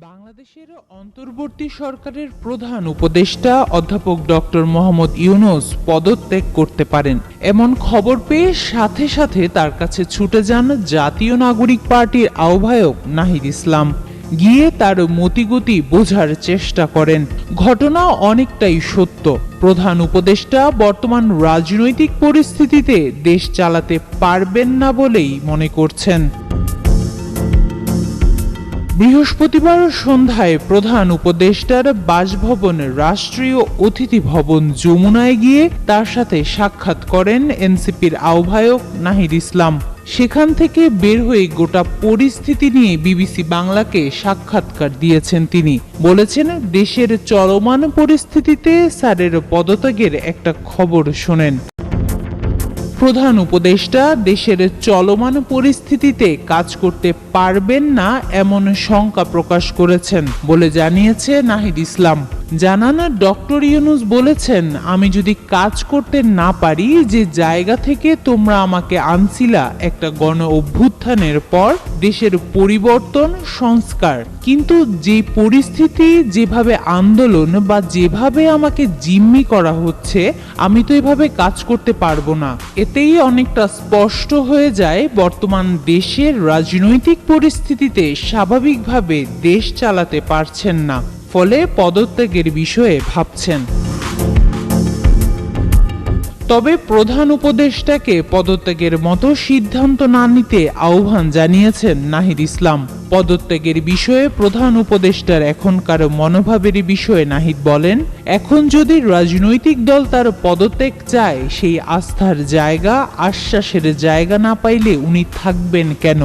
বাংলাদেশের অন্তর্বর্তী সরকারের প্রধান উপদেষ্টা অধ্যাপক ডক্টর মোহাম্মদ ইউনুস পদত্যাগ করতে পারেন। এমন খবর পেয়ে সাথে সাথে তার কাছে ছুটে যান জাতীয় নাগরিক পার্টির আহ্বায়ক নাহিদ ইসলাম। গিয়ে তার মতিগতি বোঝার চেষ্টা করেন। ঘটনা অনেকটাই সত্য। প্রধান উপদেষ্টা বর্তমান রাজনৈতিক পরিস্থিতিতে দেশ চালাতে পারবেন না বলেই মনে করছেন। বৃহস্পতিবার সন্ধ্যায় প্রধান উপদেষ্টার বাসভবন রাষ্ট্রীয় অতিথি ভবন যমুনায় গিয়ে তার সাথে সাক্ষাৎ করেন এনসিপির আহ্বায়ক নাহিদ ইসলাম। সেখান থেকে বের হয়ে গোটা পরিস্থিতি নিয়ে বিবিসি বাংলাকে সাক্ষাৎকার দিয়েছেন তিনি। বলেছেন, দেশের চলমান পরিস্থিতিতে স্যারের পদত্যাগের একটা খবর শোনেন। প্রধান উপদেষ্টা দেশের চলমান পরিস্থিতিতে কাজ করতে পারবেন না এমন শঙ্কা প্রকাশ করেছেন, বলে জানিয়েছে নাহিদ ইসলাম। জানান, ডক্টর ইউনুস বলেছেন, আমি যদি কাজ করতে না পারি, যে জায়গা থেকে তোমরা আমাকে আনছিলা, একটা গণ অভ্যুত্থানের পর, দেশের পরিবর্তন, সংস্কার। কিন্তু যে পরিস্থিতি, যেভাবে আন্দোলন বা যেভাবে আমাকে জিম্মি করা হচ্ছে, আমি তো এভাবে কাজ করতে পারব না। এতেই অনেকটা স্পষ্ট হয়ে যায়, বর্তমান দেশের রাজনৈতিক পরিস্থিতিতে স্বাভাবিকভাবে দেশ চালাতে পারছেন না। ফলে পদত্যাগের বিষয়ে ভাবছেন। তবে প্রধান উপদেষ্টাকে পদত্যাগের মতো সিদ্ধান্ত না নিতে আহ্বান জানিয়েছেন নাহিদ ইসলাম। পদত্যাগের বিষয়ে প্রধান উপদেষ্টার এখনকার মনোভাবের বিষয়ে নাহিদ বলেন, এখন যদি রাজনৈতিক দল তার পদত্যাগ চায়, সেই আস্থার জায়গা, আশ্বাসের জায়গা না পাইলে উনি থাকবেন কেন?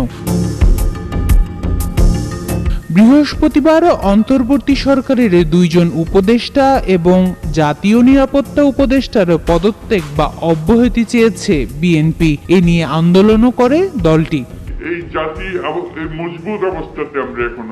বৃহস্পতিবার অন্তর্বর্তী সরকারের দুইজন উপদেষ্টা এবং জাতীয় নিরাপত্তা উপদেষ্টার পদত্যাগ বা অব্যাহতি চেয়েছে বিএনপি। এ নিয়ে আন্দোলনও করে দলটি। এই জাতি মজবুত অবস্থাতে আমরা এখনও